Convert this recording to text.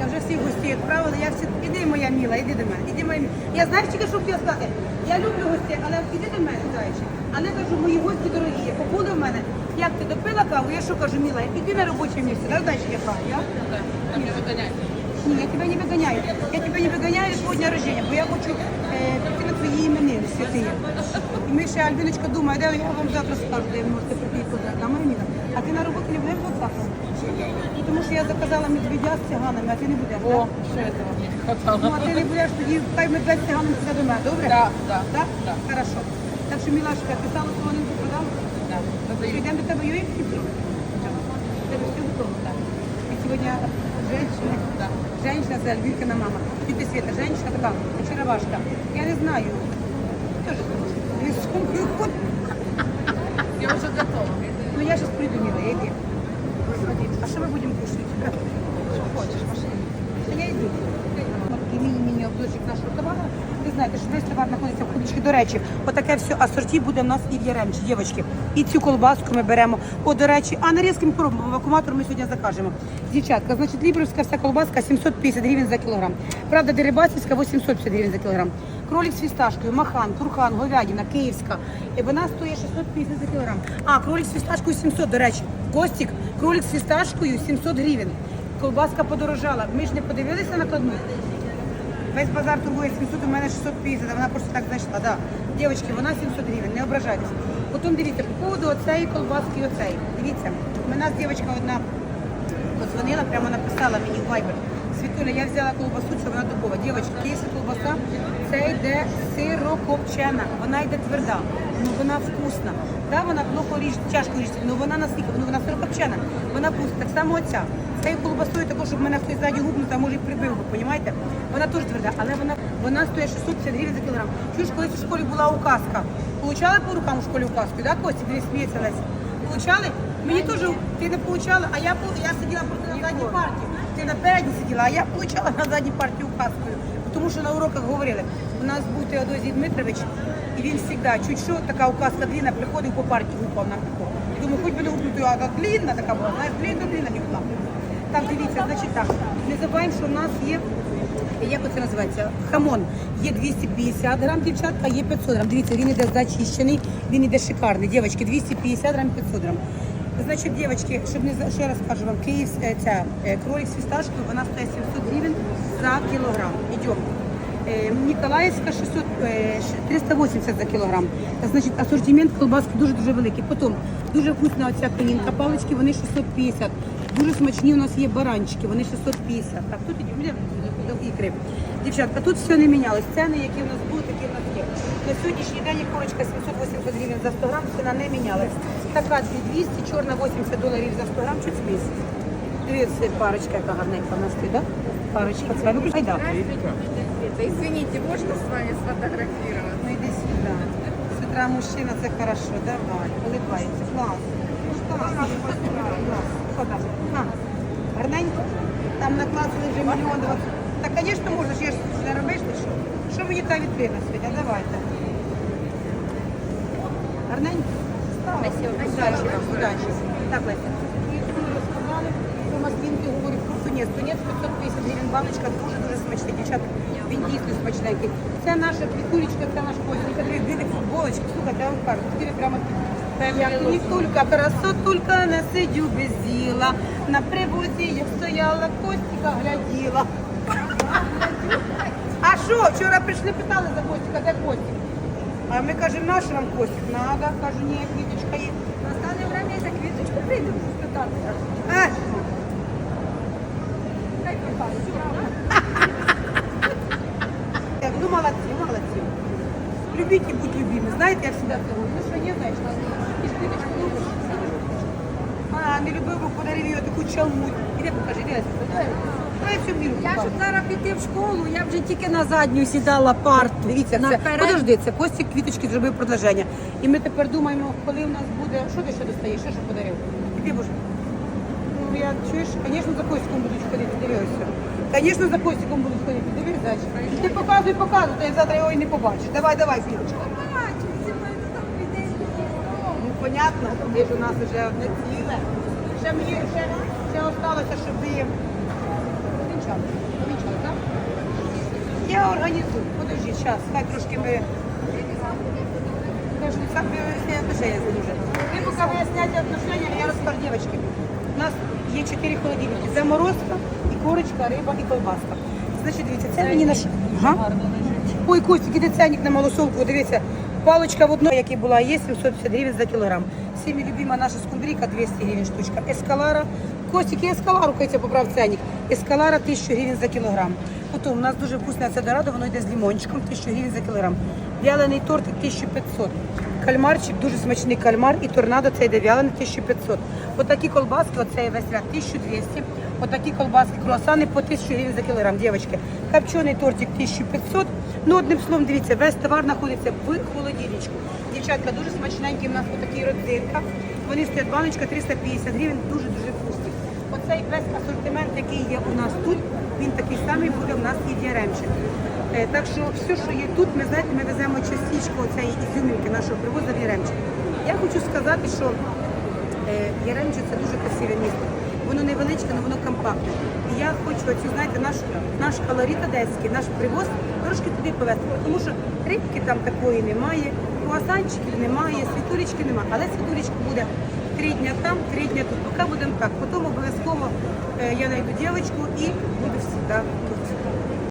Я вже всіх гостей відправила, я всі... Іди, моя міла, іди до мене, іди, моя міла. Я знаю, тільки що хотіла сказати. Я люблю гостей, але іди до мене, зайчик. Але кажу, мої гості дорогі, побули в мене. Як ти допила каву? Я що кажу, міла, іди на робоче місце, да, зайчик? Я? Не выгонять. Ні, я тебе не виганяю. Я тебе не виганяю з твого дня рождения, бо я хочу е, піти на твої іменини святі. І ми ще Альбіночка думає, де я вам завтра скажу, де ви можете прийти і поздравити. А ти на роботу не будеш завтра? Ну, тому що я заказала медведя з циганами, а ти не будеш. О, так? мне не Ну, а ти не будеш тоді, хай медведь з циганом все до мене, добре? Да, да, Так? да. Хорошо. Так що, Мілашка, ти сало солонинку продала? Да, продаю. Йдемо до тебе юїв Тебе все готово, так. І сьогодні женщина, Да. женщина це Альбінкина мама. Тітя Света, женщина така, очаровашка. Я не знаю. Не сумкою. Я уже готова. Ну я сейчас приду, милая, иди. А что мы будем кушать? Что хочешь, машина? Та я иду. Такий міні-міні обдочок нашого товару. Знаєте, що весь товар знаходиться в куличці. До речі, отаке все асорті буде в нас і в Яремчі, дівчатки. І цю колбаску ми беремо. О, до речі, а нарізким вакууматор ми сьогодні закажемо. Дівчатка, значить, лібровська вся колбаска 750 гривень за кілограм. Правда, дерибацівська 850 гривень за кілограм. Кролик з фісташкою, махан, курхан, говядина, київська. І вона стоїть 650 за кілограм. А, кролик з фісташкою 700, до речі. Костік, кролик з фісташкою 700 гривень. Колбаска подорожала. Ми ж не подивилися на кладну. Весь базар торгує 700, у мене 650, а вона просто так знайшла. Да. Дівчатки, вона 700 гривень, не ображайтесь. Потім дивіться, по поводу оцеї колбаски і оцеї. Дивіться, мене дівчинка одна подзвонила, прямо написала мені в Viber. Світуля, я взяла колбасу, що вона дубова. Дівчатки, київська колбаса, це йде сирокопчена, вона йде тверда, ну вона вкусна. Да, вона плохо ріж, тяжко ріжеться, але вона наскільки, ну вона сирокопчена, вона вкусна. Так само оця. Цією колбасою також, щоб мене хтось ззаді гукнув, а може і прибив, ви розумієте? Вона теж тверда, але вона, вона стоїть 650 гривень за кілограм. Чуєш, колись у школі була указка. Получали по рукам у школі указку, да, Костя? Дивись, сміється Леся. Получали? Мені теж, ти не получала, а я, я сиділа просто на задній парті. Ти на передній сиділа, а я получала на задній парті указкою. Тому що на уроках говорили, у нас був Теодозій Дмитрович, і він завжди, чуть що, така указка длинна, приходив по парті, упав на таку. І думаю, хоч би не гукнути, а так длинна така була, знаєш, длинна, длинна не була. Так, дивіться, значить так, не забуваємо, що в нас є як оце називається? Хамон. Є 250 грам, дівчатка, є 500 грам. Дивіться, він іде зачищений, він іде шикарний. Дівчатки, 250 грам, 500 грам. Значить, дівчатки, щоб не ще раз кажу вам, Київ, е, ця е, кролик з фісташкою, вона стоїть 700 гривень за кілограм. Ідемо. Е, Ніколаївська 600, е, 380 за кілограм. Значить, асортимент колбаски дуже-дуже великий. Потім дуже вкусна оця конінка, палички, вони 650. Дуже смачні у нас є баранчики, вони 650. Так, тут ікри. Дівчатка, тут все не мінялось. Ціни, які в нас були, такі в нас є. На сьогоднішній день корочка 780 гривень за 100 грам, ціна не мінялась. Така 200, чорна 80 доларів за 100 грам, чуть смісь. Дивіться, парочка, яка гарненька у нас стоїть, да? Парочка, це ну. Света, извините, можно с вами сфотографировать? Ну йди сюди. З утра мужчина, це хорошо, давай, улыбається, клас. Гарненько? Там накласили вже мільйон два. Так, звісно, можна, ж я ж не робиш, що? Що мені та відповідна Світя? Давайте. Гарненько? Спасибо. Удачі вам, удачі. Розказали, про говорять тунець. Тунець 550 гривень баночка, дуже-дуже смачний. Дівчата, він дійсно смачненький. Це наша квітулечка, це наш костюм. Диви, футболочки. Слухайте, я вам кажу, прямо як Нікулька, красотулька, не сидю без діла. На привозі я стояла, Костіка гляділа. А що, вчора прийшли, питали за Костіка, де Костік? А ми кажемо, наш вам Костік? Надо. Кажу, ні, квіточка є. Настане время за квіточку прийдемо спитатися. А, Хай покажуть, правда? Я ну молодцы, молодцы. Любите и будь любимы. Знаете, я всегда это говорю. Ну что, не знаешь, а, не любив би подарив її таку чалму. Іди покажи, іди, давай. Давай всю міру. Я щоб зараз піти в школу, я вже тільки на задню сідала парту. Дивіться, це, Наперед. подожди, це Костік квіточки зробив продовження. І ми тепер думаємо, коли в нас буде. Що ти ще достаєш? Що ж подарив? Іди, боже. Ну, я чуєш, звісно, за Костіком будуть ходити, дивися. Звісно, за Костіком будуть ходити. Дивись, зайчик. Ти показуй, показуй, то я завтра його і не побачиш. Давай, давай, квіточка. Понятно, ж у нас вже одне ціле. Ще мені ще, ще осталося, щоб ви вінчали. Я організую. Подожди, час, хай трошки ми... Кажу, сам выясняй отношения дуже. Ви поки виясняєте отношения, я розкажу, дівчатки. У нас є чотири холодильники. Заморозка, і корочка, риба, і колбаска. Значить, дивіться, це мені наш... Ага. Ой, Костік, іде ценник на малосолку, дивіться. Паличка в одній, яка була, є 750 гривень за кілограм. Всіми любима наша скумбрійка 200 гривень штучка. Ескалара, Костик, я ескалару, Костя поправ ценник. Ескалара 1000 гривень за кілограм. Потім у нас дуже вкусне це дорадо, воно йде з лімончиком, 1000 гривень за кілограм. Вялений тортик 1500. Кальмарчик, дуже смачний кальмар і торнадо це йде вялений 1500. Отакі колбаски, оцей весь ряд 1200. Отакі колбаски, круасани по 1000 гривень за кілограм, дівчатки. Копчений тортик 1500. Ну, одним словом, дивіться, весь товар знаходиться в холодильничку. Дівчатка, дуже смачненькі, у нас отакі родзинка. Вони стоять баночка 350 гривень, дуже-дуже. Оцей весь асортимент, який є у нас тут, він такий самий буде у нас і в Яремчі. Е, Так що все, що є тут, ми знаєте, ми веземо частичку цієї ізюмінки нашого привозу в Яремчі. Я хочу сказати, що е, Яремче це дуже красиве місто. Воно невеличке, але воно компактне. І я хочу оцю, знаєте, наш, наш колорит одеський, наш привоз трошки туди повезти, тому що рибки там такої немає, круасанчиків немає, світулечки немає. Але світулечка буде три дня там, три дня тут. Поки будемо так. Потім обов'язково е, я знайду дівчинку і буду тут.